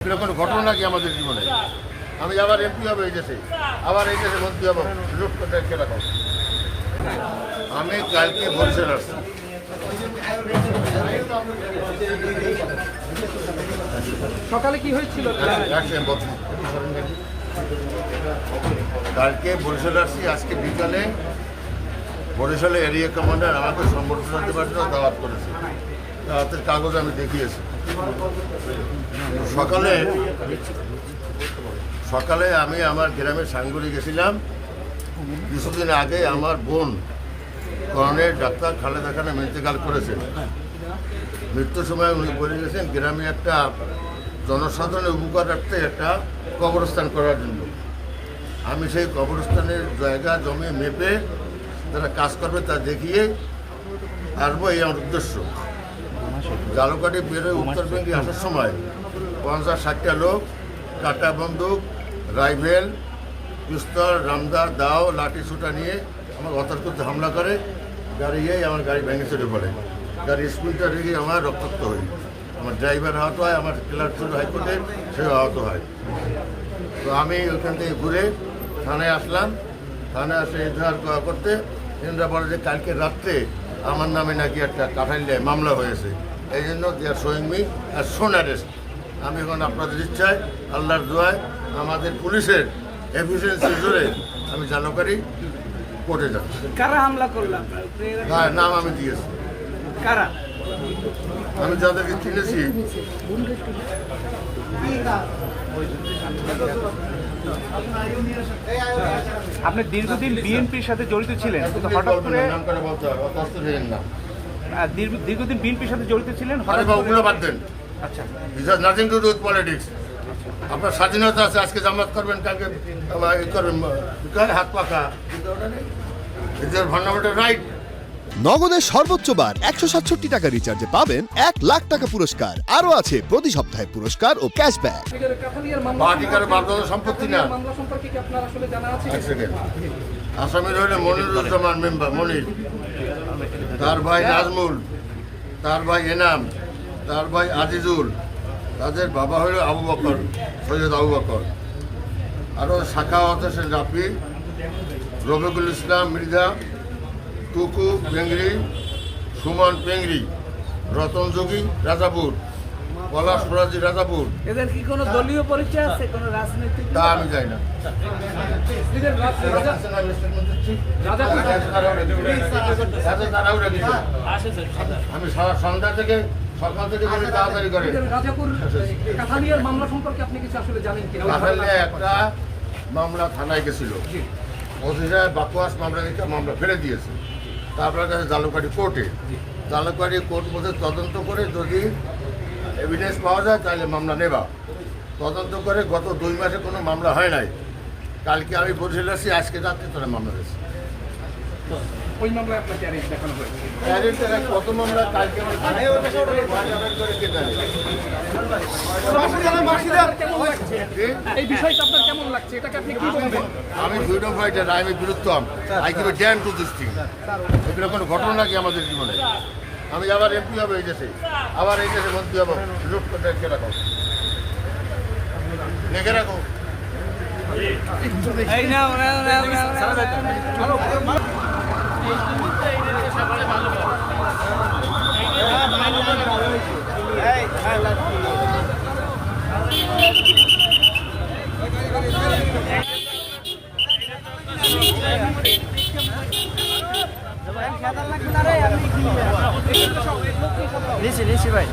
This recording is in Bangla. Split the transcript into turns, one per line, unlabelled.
এরকম ঘটনা কি আমাদের জীবনে? আমি আবার এমপি হব এই দেশে। আবার এই দেশে মন্ত্রী হব। করতে কীরকম আমি কালকে বরিশাল আসছি
সকালে কি হয়েছিল?
কালকে বরিশাল আসছি আজকে বিকালে। বরিশালে এরিয়া কমান্ডার আমাকে সংবর্ধনা দেওয়ার জন্য দাওয়াত করেছে। দাওয়াতের কাগজ আমি দেখিয়েছি। সকালে সকালে আমি আমার গ্রামের সাঙ্গুরি গেছিলাম। কিছুদিন আগে আমার বোন করণের ডাক্তার খালেদা খানে ইন্তেকাল করেছেন মৃত্যুর সময় উনি বলে গেছেন গ্রামে একটা জনসাধারণের উপকারার্থে একটা কবরস্থান করার জন্য। আমি সেই কবরস্থানের জায়গা জমি মেপে, যারা কাজ করবে তা দেখিয়ে আসব, এই আমার উদ্দেশ্য। জালুকাটি বেরোয় উত্তরবঙ্গে আসার সময় পঞ্চাশ ষাটটা লোক কাটা বন্দুক রাইফেল পিস্তল রামদা দাও লাঠি ছুটা নিয়ে আমার অতর্কতে হামলা করে। গাড়ি গিয়ে আমার গাড়ি ভেঙে চলে পড়ে গাড়ি স্পিডটা রেখে আমার রক্তাক্ত হই আমার ড্রাইভার আহত হয় আমার ক্লার্ক হাইকোর্টে সেও আহত হয়। তো আমি ওইখান থেকে ঘুরে থানায় আসলাম। থানায় আসে এজাহার করতে এনরা বলে যে কালকে রাত্রে আমার নামে নাকি একটা কাঠাইলে মামলা হয়েছে। এই জন্য দেয়ার শোয়িং মি আর সোন অ্যারেস্ট আমি এখন আপনাদের ইচ্ছায় আল্লাহর দোয়ায় আমাদের পুলিশের এফিসিয়েন্সি জোরে আমি জানকারি কোর্টে যাচ্ছি।
কারা হামলা করলাম
হ্যাঁ নাম আমি দিয়েছি।
কারা?
আমি যাদেরকে চিনেছি
আপনি দীর্ঘদিন বিএনপির সাথে জড়িত ছিলেন কিন্তু হঠাৎ করে দীর্ঘদিন বিএনপির সাথে জড়িত ছিলেন হঠাৎ
বা ওগুলো বাদ দেন।
আচ্ছা।
This has nothing to do with politics আপনার স্বাধীনতা আছে আজকে জামাত করবেন কালকে করবেন হাত পাখা? ইজ ফান্ডামেন্টাল রাইট
নগদের সর্বোচ্চ বার একশো সাতষট্টি টাকা রিচার্জে পাবেন এক লাখ টাকা পুরস্কার। আরও আছে প্রতি সপ্তাহে পুরস্কার ও ক্যাশব্যাক
সম্পত্তি না। আসামের হলে মনিরুজ্জামান মেম্বার, মনির। তার ভাই নাজমুল, তার ভাই এনাম, তার ভাই আজিজুল, তাদের বাবা হলো আবু বকর, সৈয়দ আবু বকর। আরও শাখাওয়াত হোসেন রাফি রফিকুল ইসলাম মৃধা টুকু পেংরি সুমন পেংরি রতন যোগী রাজাপুর পলাশ ফরাজি রাজাপুর।
এদের কি কোনো দলীয় পরিচয় আছে কোনো রাজনৈতিক?
তা আমি যাই না। আমি সারা সন্ধ্যা থেকে সকাল থেকে বলি তাড়াতাড়ি করে।
কাঠালিয়ার মামলা সম্পর্কে আপনি কিছু আসলে জানেন কিনা?
কাঠালে একটা মামলা থানায় গেছিল। অফিসার বাকুয়াস মামলা মামলা ফেলে দিয়েছে। তারপরে গেছে জালুকাঠি কোর্টে জালুকাঠি কোর্ট মধ্যে তদন্ত করে যদি এভিডেন্স পাওয়া যায় তাহলে মামলা নেবা। তদন্ত করে গত দুই মাসে কোনো মামলা হয় নাই। কালকে আমি বরিশালে আসি আজকে রাত্রে তোরা মামলা হয়েছে।
ওই মামলায় আপনাকে অ্যারেস্ট দেখানো হয়েছে?
কত মামলা কালকে আমার থানায় করে কে জানে?
কেমন লাগছে?
কি?
এই বিষয়টা আপনার কেমন লাগছে? এটাকে আপনি কি বলবেন?
আমি freedom fighter I am বিরুদ্ধম I give damn to this thing. এগুলো কোনো ঘটনা কি আমাদের জীবনে? আমি আবার এমপি হব এই দেশে। আবার এই দেশে মন্ত্রী হব। লুট করতে রেখে রাখো। রেখে রাখো।
এই নাও
নিছি নিছি ভাই।